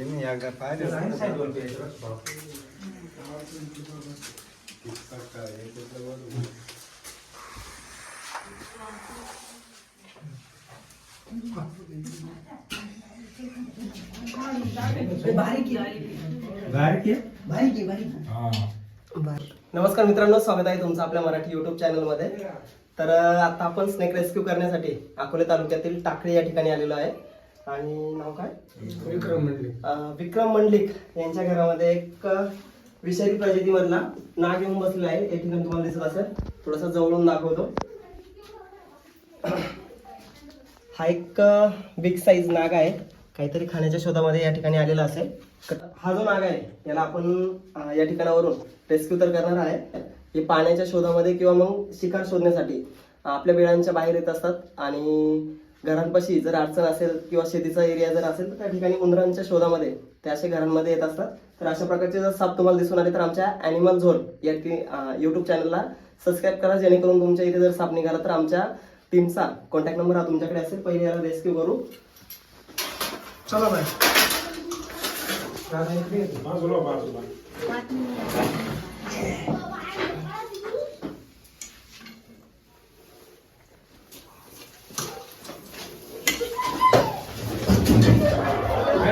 एकदा पाहिलं. नमस्कार मित्रांनो स्वागत आहे तुमचं आपल्या मराठी युट्यूब चॅनलमध्ये तर आता आपण स्नेक रेस्क्यू करण्यासाठी अकोले तालुक्यातील टाकळी या ठिकाणी आलेलो आहे. आणि नाव काय? अं, विक्रम मंडलिक यांच्या घरामध्ये एक विषारी प्रजातीमधला नाग येऊन बसलेला आहे. या ठिकाणी तुम्हाला दिसत असेल. थोडासा जवळून दाखवतो. हा एक बिग साईज नाग आहे. काहीतरी खाण्याच्या शोधामध्ये या ठिकाणी आलेला असेल. हा जो नाग आहे याला आपण या ठिकाणावरून रेस्क्यू तर करणार आहे. हे पाण्याच्या शोधामध्ये किंवा मग शिकार शोधण्यासाठी आपल्या बिळांच्या बाहेर येत असतात आणि घरांपाशी जर अडचण असेल किंवा शेतीचा एरिया जर असेल तर त्या ठिकाणी उंदरांच्या शोधामध्ये ते असे घरांमध्ये येत असतात. तर अशा प्रकारचे जर साप तुम्हाला दिसून आले तर आमच्या ॲनिमल झोन या युट्यूब चॅनलला सबस्क्राईब करा जेणेकरून तुमच्या इथे जर साप निघाला तर आमच्या टीमचा कॉन्टॅक्ट नंबर हा तुमच्याकडे असेल. पहिले याला रेस्क्यू करू. चला बाय. दादा इकडे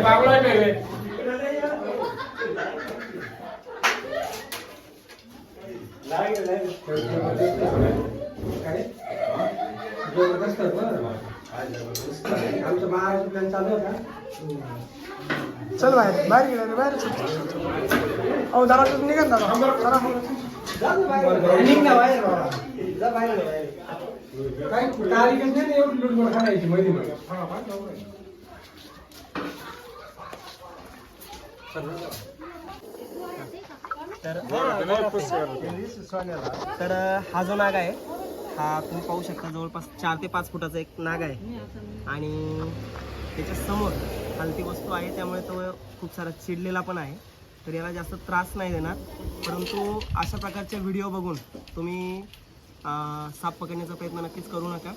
ये. काय? जबरदस्त आहे बरं. आमचं महाराष्ट्र प्लॅन चालू आहे का चल बाहेर बाहेर गेला बाहेर चल अहो जरा तुम्ही निघा ना दादा जरा. निघ ना बाहेर. जा बाहेर. काय तारीख नाही एवढी लुटबुट खाण्याची मध्ये मध्ये हा, हा, बरोबर आहे. तर तर हा जो नाग आहे हा तुम्ही पाहू शकता जवळपास चार ते पाच फुटाचा एक नाग आहे. आणि त्याच्यासमोर हलती वस्तू आहे त्यामुळे तो खूप सारा चिडलेला पण आहे. तर याला जास्त त्रास नाही देणार. परंतु अशा प्रकारचे व्हिडिओ बघून तुम्ही साप पकडण्याचा प्रयत्न नक्कीच करू नका.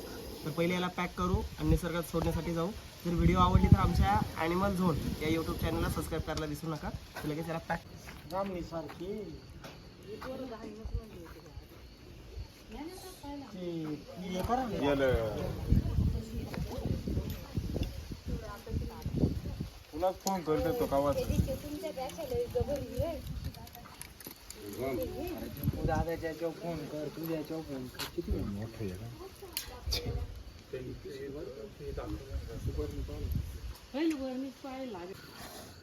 तर पहिले याला पॅक करू आणि निसर्गात सोडण्यासाठी जाऊ. जर व्हिडिओ आवडली तर आमच्या ॲनिमल झोन या यूट्यूब चॅनलला सबस्क्राईब करायला विसरू नका. तर लगेच याला पॅक तुलाच फोन करतो तो कावाच? 哎，你过来咱们这你过来。